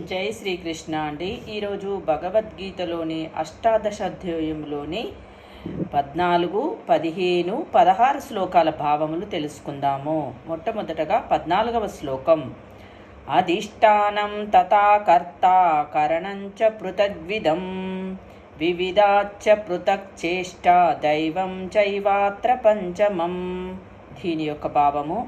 జై శ్రీకృష్ణ అండి. ఈరోజు భగవద్గీతలోని అష్టాదశాధ్యాయంలోని పద్నాలుగు పదిహేను పదహారు శ్లోకాల భావములు తెలుసుకుందాము. మొట్టమొదటగా పద్నాలుగవ శ్లోకం. అధిష్టానం తథా కర్త కరణంచ పృథగ్విధం. వివిధాచ్చ పృథక్ చేష్ట దైవం చైవాత్ర పంచమం. దీని యొక్క భావము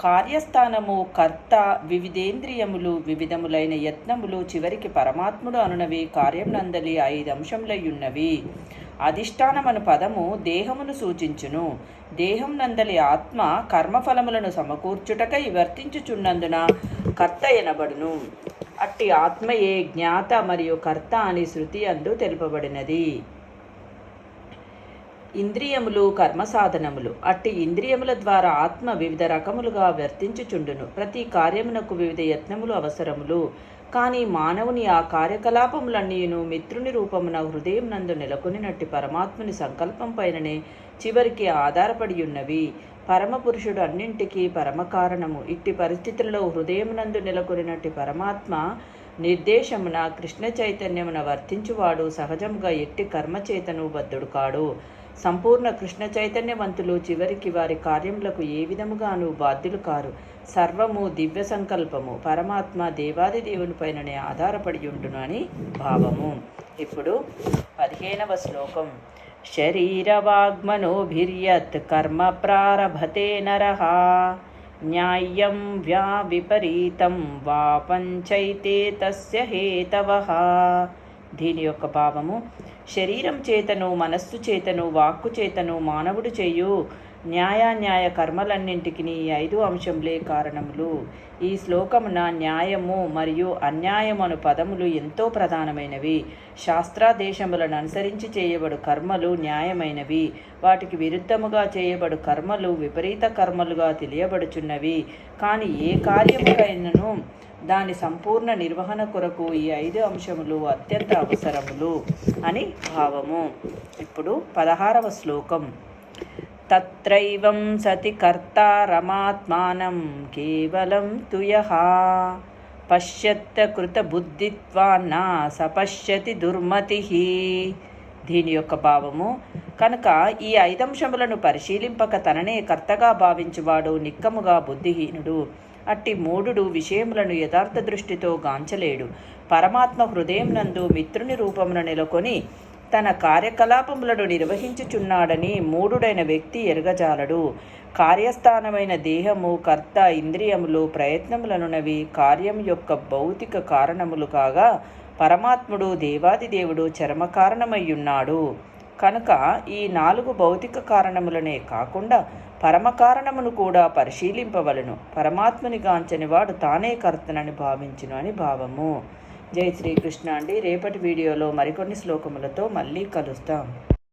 కార్యస్థానము కర్త వివిధేంద్రియములు వివిధములైన యత్నములు చివరికి పరమాత్ముడు అనునవి కార్యం నందలి ఐదు అంశములయ్యున్నవి. అధిష్టానమను పదము దేహమును సూచించును. దేహం నందలి ఆత్మ కర్మఫలములను సమకూర్చుటకై వర్తించుచున్నందున కర్త ఎనబడును. అట్టి ఆత్మయే జ్ఞాత మరియు కర్త అని శృతి అందు తెలుపబడినది. ఇంద్రియములు కర్మ సాధనములు అట్టి ఇంద్రియముల ద్వారా ఆత్మ వివిధ రకములుగా వర్తించుచుండును. ప్రతి కార్యమునకు వివిధ యత్నములు అవసరములు. కానీ మానవుని ఆ కార్యకలాపములన్నీను మిత్రుని రూపమున హృదయం నందు నెలకొనినట్టి పరమాత్ముని సంకల్పం పైననే చివరికి ఆధారపడి ఉన్నవి. పరమపురుషుడు అన్నింటికీ పరమ కారణము. ఇట్టి పరిస్థితులలో హృదయమునందు నెలకొనినట్టి పరమాత్మ నిర్దేశమున కృష్ణ చైతన్యమున వర్తించువాడు. సహజముగా ఎట్టి కర్మచేతను బద్ధుడు కాడు. సంపూర్ణ కృష్ణ చైతన్యవంతులు చివరికి వారి కార్యములకు ఏ విధముగాను బాధ్యులు కారు. సర్వము దివ్య సంకల్పము. పరమాత్మ దేవాది దేవుని పైననే ఆధారపడి ఉండును అని భావము. ఇప్పుడు పదిహేనవ శ్లోకం. శరీరవాగ్మనోభిర్యత్ కర్మ ప్రారభతే నర. న్యాయం వ్యా విపరీతం వా పంచైతే తస్య హేతవః. దీని యొక్క భావము శరీరం చేతను మనస్సు చేతను వాక్కు చేతను మానవుడు చేయు న్యాయాన్యాయ కర్మలన్నింటికి ఈ ఐదు అంశంలే కారణములు. ఈ శ్లోకమున న్యాయము మరియు అన్యాయము అను పదములు ఎంతో ప్రధానమైనవి. శాస్త్రాదేశములను అనుసరించి చేయబడు కర్మలు న్యాయమైనవి. వాటికి విరుద్ధముగా చేయబడు కర్మలు విపరీత కర్మలుగా తెలియబడుచున్నవి. కానీ ఏ కార్యముకైనను దాని సంపూర్ణ నిర్వహణ కొరకు ఈ ఐదు అంశములు అత్యంత అవసరములు అని భావము. ఇప్పుడు పదహారవ శ్లోకం. తత్రైవం సతి కర్తారమాత్మానం కేవలం తుయః. పశ్యత్త కృతబుద్ధిత్వాన్న సపశ్యతి దుర్మతి. దీని యొక్క భావము కనుక ఈ ఐదంశములను పరిశీలింపక తననే కర్తగా భావించువాడు నిక్కముగా బుద్ధిహీనుడు. అట్టి మూఢుడు విషయములను యథార్థ దృష్టితో గాంచలేడు. పరమాత్మ హృదయం నందు మిత్రుని రూపమున నెలకొని తన కార్యకలాపములను నిర్వహించుచున్నాడని మూడుడైన వ్యక్తి ఎరగజాలడు. కార్యస్థానమైన దేహము కర్త ఇంద్రియములు ప్రయత్నములనునవి కార్యం యొక్క భౌతిక కారణములు కాగా పరమాత్ముడు దేవాది దేవుడు చరమ కారణమయ్యున్నాడు కనుక ఈ నాలుగు భౌతిక కారణములనే కాకుండా పరమ కారణమును కూడా పరిశీలింపవలను. పరమాత్మని గాంచనివాడు తానే కర్తనని భావించును అని భావము. జై శ్రీకృష్ణ అండి. రేపటి వీడియోలో మరికొన్ని శ్లోకములతో మళ్ళీ కలుస్తాం.